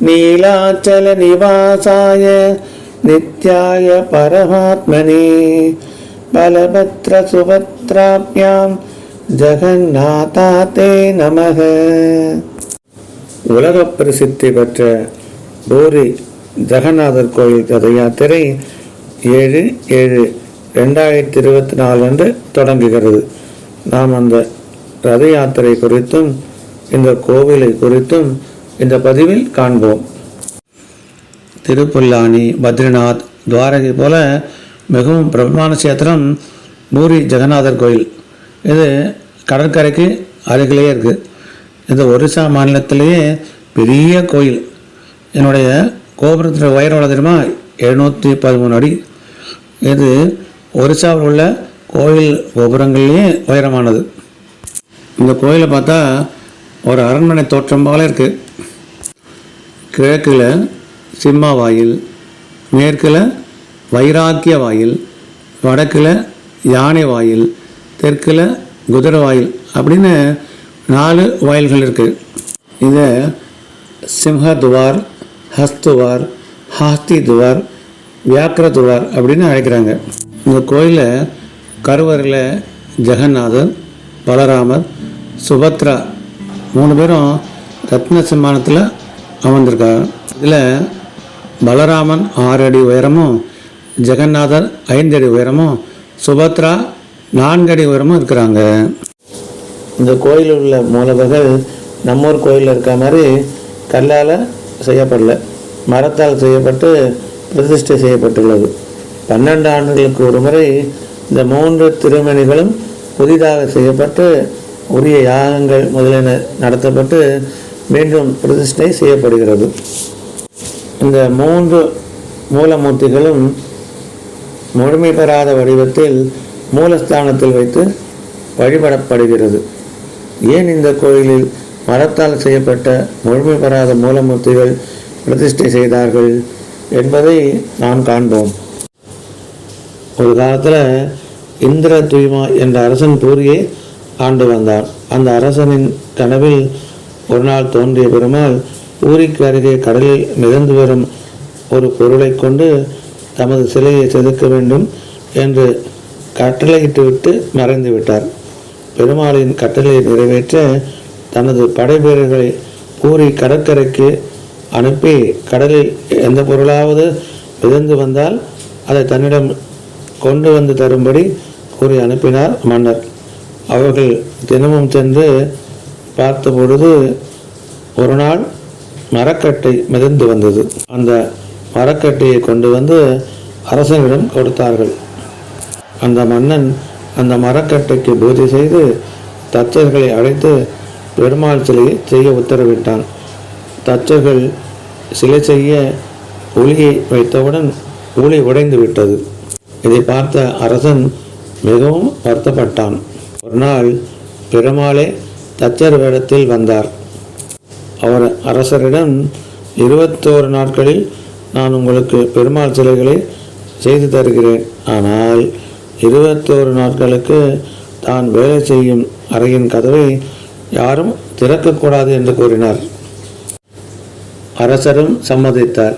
நீலாச்சல நிவாசாய நித்யாய பரமாத்மனே பலபத்ர சுபத்ராபியாம் ஜெகநாதா தே நமக உலக பிரசித்தி பெற்ற பூரி ஜெகநாதர் கோயில் கதை யாத்திரை ஏழு ஏழு ரெண்டாயிரத்தி இருபத்தி நாலு அன்று தொடங்குகிறது. நாம் அந்த ரத யாத்திரை குறித்தும் இந்த கோவிலை குறித்தும் இந்த பதிவில் காண்போம். திருப்புல்லானி பத்ரிநாத் துவாரகை போல மிகவும் பிரபலமான சேத்திரம் பூரி ஜெகநாதர் கோயில். இது கடற்கரைக்கு அருகிலேயே இருக்குது இது ஒரிசா மாநிலத்திலேயே பெரிய கோயில். என்னுடைய கோபுரத்தில் உயரம் எவ்வளவு தெரியுமா? எழுநூற்றி பதிமூணு அடி. இது ஒரிசாவில் உள்ள கோயில் கோபுரங்கள்லேயே உயரமானது. இந்த கோயிலை பார்த்தா ஒரு அரண்மனை தோற்றம் போல இருக்குது கிழக்கில் சிம்ம வாயில் மேற்கில் வைராக்கிய வாயில் வடக்கில் யானை வாயில் தெற்கில் குதிரை வாயில் அப்படின்னு நாலு வாயில்கள் இருக்குது இதை சிம்ஹதுவார் ஹஸ்துவார் ஹாஸ்தி துவார் வியாக்கிர துவார் அப்படின்னு அழைக்கிறாங்க. இந்த கோயிலில் கருவறையில் ஜெகநாதர் பலராமர் சுபத்ரா மூணு பேரும் ரத்ன சிம்மானத்தில் அமர்ந்திருக்காங்க இதில் பலராமன் ஆறு அடி உயரமும் ஜெகநாதர் ஐந்து அடி உயரமும் சுபத்ரா நான்கு அடி உயரமும் இருக்கிறாங்க. இந்த கோயிலில் உள்ள மூலவர்கள் நம்மூர் கோயிலில் இருக்க மாதிரி கல்லால் செய்யப்படல. மரத்தால் செய்யப்பட்டு பிரதிஷ்டை செய்யப்பட்டுள்ளது. பன்னெண்டு ஆண்டுகளுக்கு ஒரு முறை இந்த மூன்று திருமணிகளும் புதிதாக செய்யப்பட்டு உரிய யாகங்கள் முதலியன நடத்தப்பட்டு மீண்டும் பிரதிஷ்டை செய்யப்படுகிறது. இந்த மூன்று மூலமூர்த்திகளும் முழுமை பெறாத வடிவத்தில் மூலஸ்தானத்தில் வைத்து வழிபடப்படுகிறது. ஏன் இந்த கோயிலில் மரத்தால் செய்யப்பட்ட முழுமை பெறாத மூலமூர்த்திகள் பிரதிஷ்டை செய்தார்கள் என்பதை நாம் காண்போம். ஒரு காலத்தில் இந்திர துய்மா என்ற அரசன் பூரியை ஆண்டு வந்தார். அந்த அரசனின் கனவில் ஒரு நாள் தோன்றிய பெருமாள் ஊரிக்கு அருகே கடலில் மிதந்து வரும் ஒரு பொருளை கொண்டு தமது சிலையை செதுக்க வேண்டும் என்று கட்டளையிட்டுவிட்டு மறைந்து விட்டார். பெருமாளின் கட்டளையை நிறைவேற்ற தனது படைவீரர்களை கூறி பூரி கடற்கரைக்கு அனுப்பி கடலில் எந்த பொருளாவது மிதந்து வந்தால் அதை தன்னிடம் கொண்டு வந்து தரும்படி கூறி அனுப்பினார் மன்னர். அவர்கள் தினமும் சென்று பார்த்த பொழுது ஒரு நாள் மரக்கட்டை மிதந்து வந்தது. அந்த மரக்கட்டையை கொண்டு வந்து அரசனிடம் கொடுத்தார்கள். அந்த மன்னன் அந்த மரக்கட்டைக்கு பூஜை செய்து தச்சர்களை அழைத்து பெருமாள் சிலையை செய்ய உத்தரவிட்டான். தச்சர்கள் சிலை செய்ய ஒளியை வைத்தவுடன் ஒளி உடைந்து விட்டது. இதை பார்த்த அரசன் மிகவும் வருத்தப்பட்டான். ஒரு நாள் பெருமாளே தச்சர் வேடத்தில் வந்தார். அவர் அரசரிடம் இருபத்தோரு நாட்களில் நான் உங்களுக்கு பெருமாள் சிலைகளை செய்து தருகிறேன். ஆனால் இருபத்தோரு நாட்களுக்கு தான் வேலை செய்யும் அறையின் கதவை யாரும் திறக்கக்கூடாது என்று கூறினார். அரசரும் சம்மதித்தார்.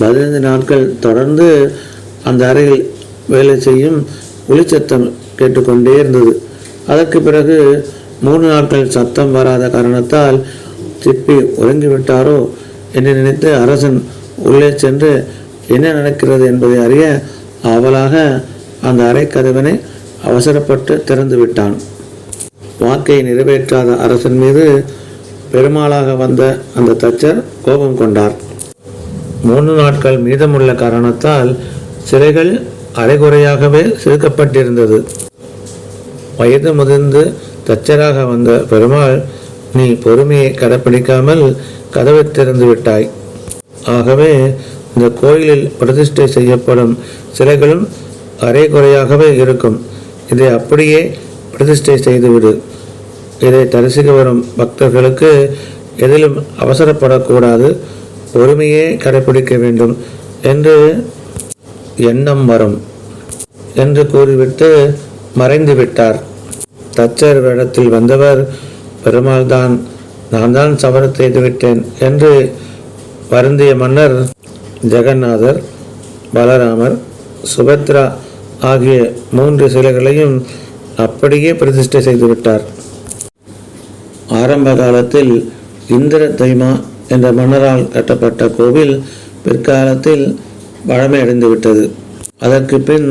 பதினைந்து நாட்கள் தொடர்ந்து அந்த அறையில் வேலை செய்யும் ஒளிச்சத்தம் கேட்டுக்கொண்டே இருந்தது. அதற்கு பிறகு மூணு நாட்கள் சத்தம் வராத காரணத்தால் சிப்பி உறங்கிவிட்டாரோ என்று நினைத்து அரசன் உள்ளே சென்று என்ன நடக்கிறது என்பதை அறிய அவளாக அந்த அறை கதவினை அவசரப்பட்டு திறந்து விட்டான். வாக்கை நிறைவேற்றாத அரசன் மீது பெருமாளாக வந்த அந்த தச்சர் கோபம் கொண்டார். மூன்று நாட்கள் மீதமுள்ள காரணத்தால் சிலைகள் அரைகுறையாகவே செதுக்கப்பட்டிருந்தது. வயது முதிர்ந்து தச்சராக வந்த பெருமாள் நீ பொறுமையை கடைப்பிடிக்காமல் கதவை திறந்து விட்டாய். ஆகவே இந்த கோயிலில் பிரதிஷ்டை செய்யப்படும் சிலைகளும் அரை குறையாகவே இருக்கும். இதை அப்படியே பிரதிஷ்டை செய்துவிடு. இதை தரிசிக்க வரும் பக்தர்களுக்கு எதிலும் அவசரப்படக்கூடாது. பொறுமையே கடைப்பிடிக்க வேண்டும் என்று எண்ணம் வரும். என்று கூறிவிட்டு மறைந்து விட்டார் தச்சர் வேடத்தில் வந்தவர் பெருமாள் தான் நான் தான் சவரம் செய்துவிட்டேன் என்று வருந்திய மன்னர் ஜெகநாதர் பலராமர் சுபத்ரா ஆகிய மூன்று சிலைகளையும் அப்படியே பிரதிஷ்டை செய்துவிட்டார். ஆரம்ப காலத்தில் இந்திர தைமா என்ற மன்னரால் கட்டப்பட்ட கோவில் பிற்காலத்தில் பழமையடைந்து விட்டது அதற்கு பின்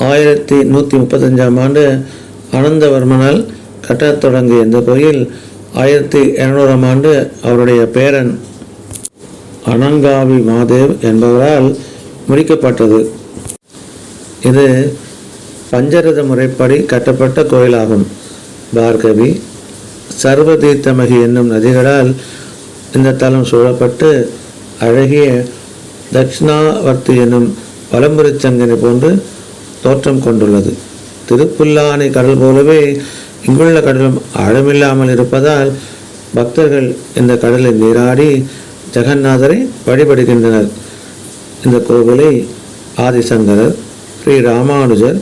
ஆயிரத்தி நூற்றி முப்பத்தஞ்சாம் ஆண்டு அனந்தவர்மனால் கட்டத் தொடங்கிய இந்த கோயில் ஆயிரத்தி இருநூறாம் ஆண்டு அவருடைய பேரன் அனங்காவி மாதேவ் என்பவரால் முடிக்கப்பட்டது. இது பஞ்சரத முறைப்படி கட்டப்பட்ட கோயிலாகும். பார்கவி சர்வதீர்த்தமகி என்னும் நதிகளால் இந்த தலம் சூழப்பட்டு அழகிய தட்சிணாவர்த்தி என்னும் வலம்புரிச்சங்கனை போன்று தோற்றம் கொண்டுள்ளது. திருப்புல்லானை கடல் போலவே இங்குள்ள கடலும் ஆழமில்லாமல் இருப்பதால் பக்தர்கள் இந்த கடலில் நீராடி ஜெகநாதரை வழிபடுகின்றனர். இந்த கோவிலை ஆதிசங்கரர் ஸ்ரீ ராமானுஜர்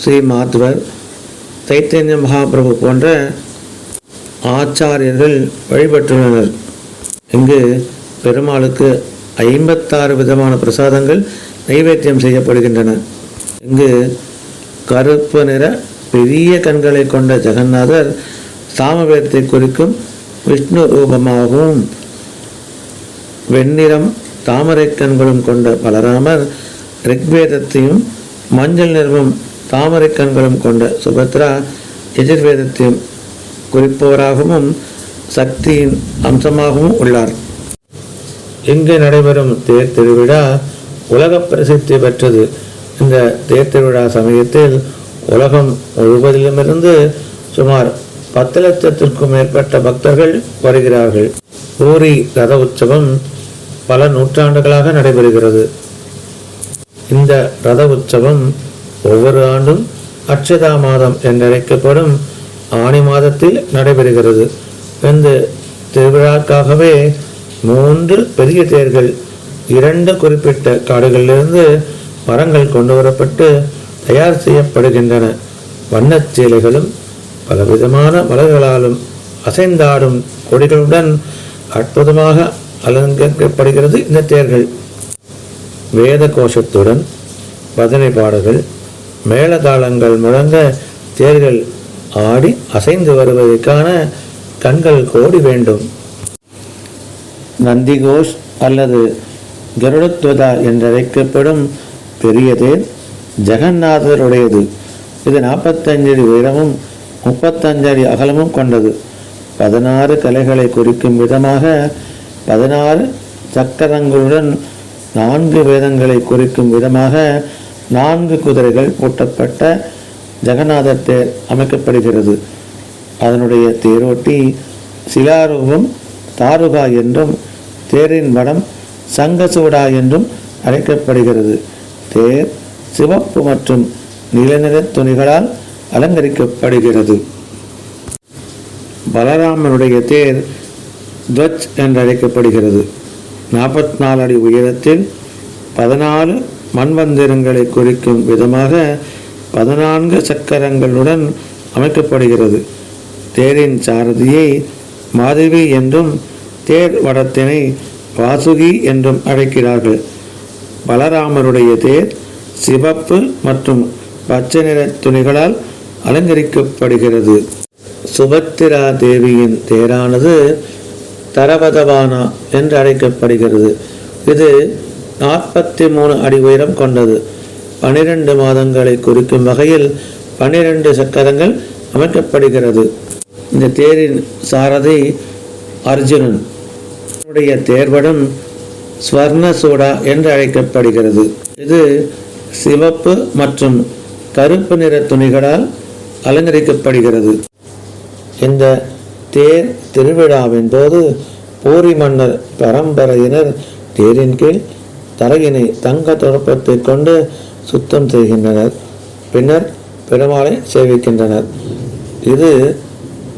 ஸ்ரீ மாத்வர் சைத்தன்ய மகாபிரபு போன்ற ஆச்சாரியர்கள் வழிபட்டுள்ளனர். இங்கு பெருமாளுக்கு ஐம்பத்தாறு விதமான பிரசாதங்கள் நைவேத்தியம் செய்யப்படுகின்றன. இங்கு கருப்பு நிற பெரிய கண்களை கொண்ட ஜெகநாதர் சாமவேதத்தை குறிக்கும் விஷ்ணு ரூபமாகவும் வெண்ணிறம் தாமரை கண்களும் கொண்ட பலராமர் ரிக்வேதத்தையும் மஞ்சள் நிறமும் தாமரை கண்களும் கொண்ட சுபத்ரா எதிர்வேதத்தையும் குறிப்பவராகவும் சக்தியின் அம்சமாகவும் உள்ளார். இங்கு நடைபெறும் தேர் திருவிழா உலக பிரசித்தி பெற்றது. இந்த தேர்த்திருவிழா சமயத்தில் உலகம் முழுவதிலுமிருந்து சுமார் பத்து லட்சத்திற்கும் மேற்பட்ட பக்தர்கள் வருகிறார்கள். பூரி ரத உற்சவம் பல நூற்றாண்டுகளாக நடைபெறுகிறது. இந்த ரத உற்சவம் ஒவ்வொரு ஆண்டும் அக்ஷதா மாதம் என்றழைக்கப்படும் ஆணி மாதத்தில் நடைபெறுகிறது. இந்த திருவிழாக்காகவே மூன்று பெரிய தேர்கள் இரண்டு குறிப்பிட்ட காடுகளிலிருந்து மரங்கள் கொண்டு வரப்பட்டு தயார் செய்யப்படுகின்றன. வண்ணச் சேலைகளும் பலவிதமான மலர்களாலும் அசைந்தாடும் கொடிகளுடன் அற்புதமாக அலங்கரிக்கப்படுகிறது இந்த தேர்கள். வேத கோஷத்துடன் பஜனை பாடல்கள் மேளதாளங்கள் முழங்க தேர்கள் ஆடி அசைந்து வருவதற்கான கண்கள் கோடி வேண்டும். நந்திகோஷ் அல்லது கருடத்வதா என்றழைக்கப்படும் பெரிய தேர் ஜெகநாதருடையது. இது நாற்பத்தஞ்சு அடி உயரமும் முப்பத்தஞ்சு அடி அகலமும் கொண்டது. பதினாறு கலைகளை குறிக்கும் விதமாக பதினாறு சக்கரங்களுடன் நான்கு வேதங்களை குறிக்கும் விதமாக நான்கு குதிரைகள் பூட்டப்பட்ட ஜெகநாதர் தேர் அமைக்கப்படுகிறது. அதனுடைய தேரோட்டி சிலாரூபம் தாருகா என்றும் தேரின் வடம் சங்கசூடா என்றும் அழைக்கப்படுகிறது. தேர் சிவப்பு மற்றும் நிலநிற துணிகளால் அலங்கரிக்கப்படுகிறது. பலராமனுடைய தேர் துவஜ் என்று அழைக்கப்படுகிறது நாற்பத்தி நாலு அடி உயரத்தில் பதினாலு மண்வந்திரங்களை குறிக்கும் விதமாக பதினான்கு சக்கரங்களுடன் அமைக்கப்படுகிறது. தேரின் சாரதியை மாதவி என்றும் தேர் வடத்தினை வாசுகி என்றும் அழைக்கிறார்கள். பலராமருடைய தேர் சிவப்பு மற்றும் பச்சை நிற துணிகளால் அலங்கரிக்கப்படுகிறது. சுபத்திரா தேவியின் தேரானது தரவதவானா என்று அழைக்கப்படுகிறது. இது நாற்பத்தி மூணு அடி உயரம் கொண்டது. பனிரெண்டு மாதங்களை குறிக்கும் வகையில் பனிரெண்டு சக்கரங்கள் அமைக்கப்படுகிறது. இந்த தேரின் சாரதி அர்ஜுனன். தேர்வடம் ஸ்வர்ண சூடா என்று அழைக்கப்படுகிறது. இது சிவப்பு மற்றும் கருப்பு நிற துணிகளால் அலங்கரிக்கப்படுகிறது. இந்த தேர் திருவிழாவின் போது பூரி மன்னர் பரம்பரையினர் தேரின் கீழ் தரையினை தங்க துடப்பத்தை கொண்டு சுத்தம் செய்கின்றனர். பின்னர் பெருமாளை சேவிக்கின்றனர். இது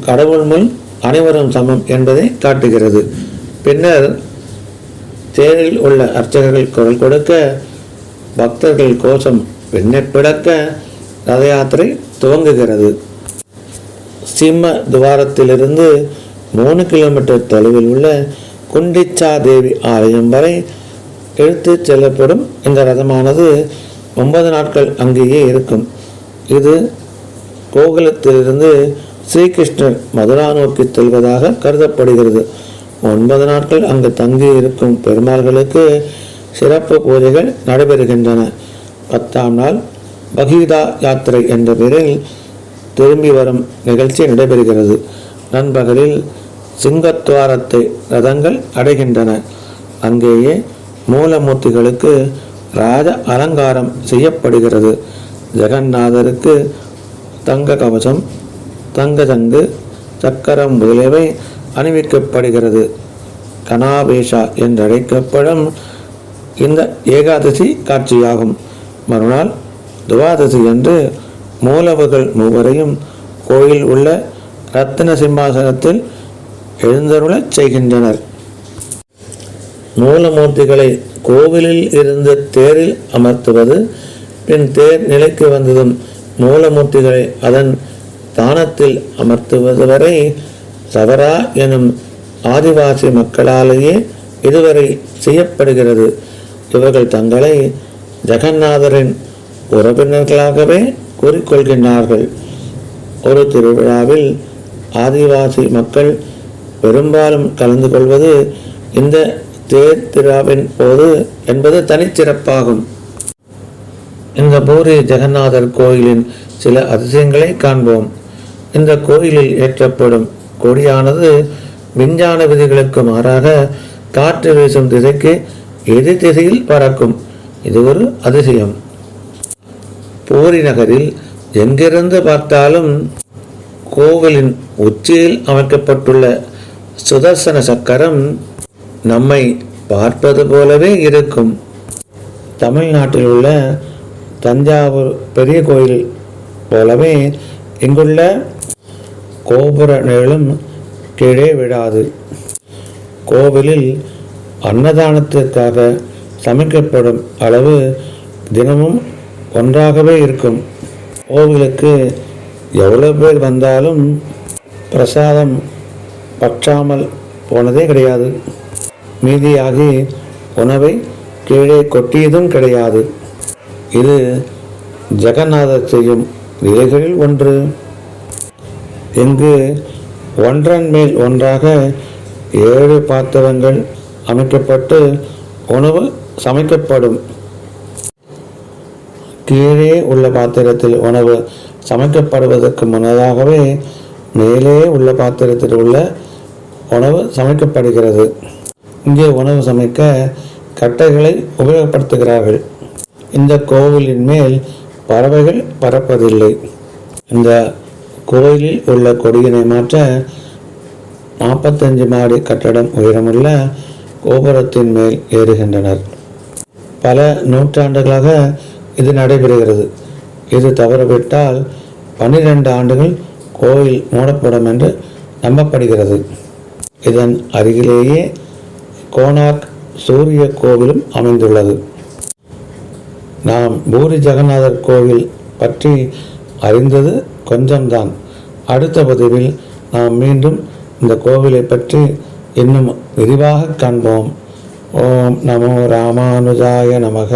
கடவுள் முன் அனைவரும் சமம் என்பதை காட்டுகிறது. பின்னர் தேரில் உள்ள அர்ச்சகர்கள் குரல் கொடுக்க பக்தர்கள் கோஷம் விண்ணப்பிடக்க ரத யாத்திரை துவங்குகிறது. சிம்ம துவாரத்திலிருந்து மூணு கிலோமீட்டர் தொலைவில் உள்ள குண்டிச்சா தேவி ஆலயம் வரை இழுத்துச் செல்லப்படும் இந்த ரதமானது ஒன்பது நாட்கள் அங்கேயே இருக்கும். இது கோகுலத்திலிருந்து ஸ்ரீகிருஷ்ணர் மதுரா நோக்கி செல்வதாக கருதப்படுகிறது. ஒன்பது நாட்கள் அங்கு தங்கி இருக்கும் பெருமாள்களுக்கு சிறப்பு பூஜைகள் நடைபெறுகின்றன. பத்தாம் நாள் பகீதா யாத்திரை என்ற பெயரில் திரும்பி வரும் நிகழ்ச்சி நடைபெறுகிறது. நண்பகலில் சிங்கத்வாரத்தை ரதங்கள் அடைகின்றன. அங்கேயே மூலமூர்த்திகளுக்கு ராஜ அலங்காரம் செய்யப்படுகிறது. ஜெகநாதருக்கு தங்க கவசம் தங்க சங்கு சக்கரம் முதலியவை அணிவிக்கப்படுகிறது. கனாபேஷா என்றழைக்கப்படும் இந்த ஏகாதசி காட்சியாகும். மறுநாள் துவாதசி என்று மூலவர்கள் மூவரையும் கோயில் உள்ள ரத்தின சிம்மாசனத்தில் எழுந்தருளச் செய்கின்றனர். மூலமூர்த்திகளை கோவிலில் இருந்து தேரில் அமர்த்துவது பின் தேர் நிலைக்கு வந்ததும் மூலமூர்த்திகளை அதன் தானத்தில் அமர்த்துவது வரை சவரா எனும் ஆதிவாசி மக்களாலேயே இதுவரை செய்யப்படுகிறது. இவர்கள் தங்களை ஜெகநாதரின் உறவினர்களாகவே கூறிக்கொள்கின்றார்கள். ஒரு திருவிழாவில் ஆதிவாசி மக்கள் பெரும்பாலும் கலந்து கொள்வது இந்த தேர் திருவிழாவின் போது என்பது தனிச்சிறப்பாகும். இந்த பூரி ஜெகநாதர் கோயிலின் சில அதிசயங்களை காண்போம். இந்த கோயிலில் ஏற்றப்படும் கொடியானது விஞ்ஞான விதிகளுக்கு மாறாக காற்று வீசும் திசைக்கு எதிர் திசையில் பறக்கும். இது ஒரு அதிசயம். போரி நகரில் எங்கிருந்து பார்த்தாலும் கோவிலின் உச்சியில் அமைக்கப்பட்டுள்ள சுதர்சன சக்கரம் நம்மை பார்ப்பது போலவே இருக்கும். தமிழ்நாட்டில் உள்ள தஞ்சாவூர் பெரிய கோயில் போலவே இங்குள்ள கோபுர நிழலும் கீழே விடாது கோவிலில் அன்னதானத்திற்காக சமைக்கப்படும் அளவு தினமும் ஒன்றாகவே இருக்கும். கோவிலுக்கு எவ்வளவு பேர் வந்தாலும் பிரசாதம் பற்றாமல் போனதே கிடையாது. மீதியாகி உணவை கீழே கொட்டியதும் கிடையாது. இது ஜெகநாதர் செய்யும் லீலைகளில் ஒன்று. இங்கு ஒன்றன் மேல் ஒன்றாக ஏழு பாத்திரங்கள் அமைக்கப்பட்டு உணவு சமைக்கப்படும். கீழே உள்ள பாத்திரத்தில் உணவு சமைக்கப்படுவதற்கு முன்னதாகவே மேலே உள்ள பாத்திரத்தில் உள்ள உணவு சமைக்கப்படுகிறது. இங்கே உணவு சமைக்க கட்டைகளை உபயோகப்படுத்துகிறார்கள். இந்த கோவிலின் மேல் பறவைகள் பறப்பதில்லை. இந்த கோயிலில் உள்ள கொடியினை மாற்ற நாற்பத்தஞ்சு மாடி கட்டடம் உயரமுள்ள கோபுரத்தின் மேல் ஏறுகின்றனர். பல நூற்றாண்டுகளாக இது நடைபெறுகிறது. இது தவறவிட்டால் பன்னிரண்டு ஆண்டுகள் கோயில் மூடப்படும் என்று நம்பப்படுகிறது. இதன் அருகிலேயே கோனார்க் சூரிய கோவிலும் அமைந்துள்ளது. நாம் பூரி ஜெகநாதர் கோவில் பற்றி அறிந்தது கொஞ்சம்தான். அடுத்த பதிவில் நாம் மீண்டும் இந்த கோவிலை பற்றி இன்னும் விரிவாக காண்போம். ஓம் நமோ ராமானுஜாய நமக.